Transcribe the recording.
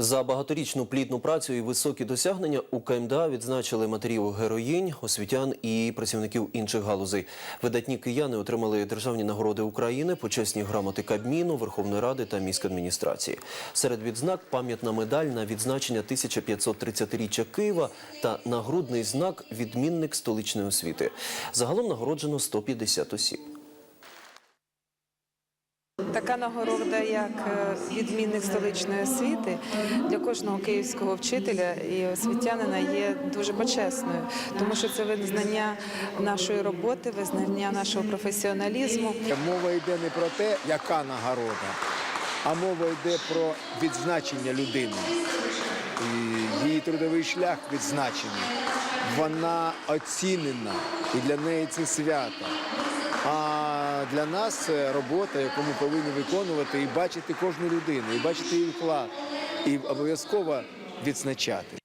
За багаторічну плідну працю і високі досягнення у КМДА відзначили матерів героїнь, освітян і працівників інших галузей. Видатні кияни отримали державні нагороди України, почесні грамоти Кабміну, Верховної Ради та міськадміністрації. Серед відзнак пам'ятна медаль на відзначення 1530-річчя Києва та нагрудний знак відмінник столичної освіти. Загалом нагороджено 150 осіб. Така нагорода, як е, відмінник столичної освіти, для кожного київського вчителя і освітянина є дуже почесною, тому що це визнання нашої роботи, визнання нашого професіоналізму. Мова йде не про те, яка нагорода, а мова йде про відзначення людини. І її трудовий шлях відзначений. Вона оцінена, і для неї це свято. А для нас це робота, яку ми повинні виконувати і бачити кожну людину, і бачити її вклад, і обов'язково відзначати.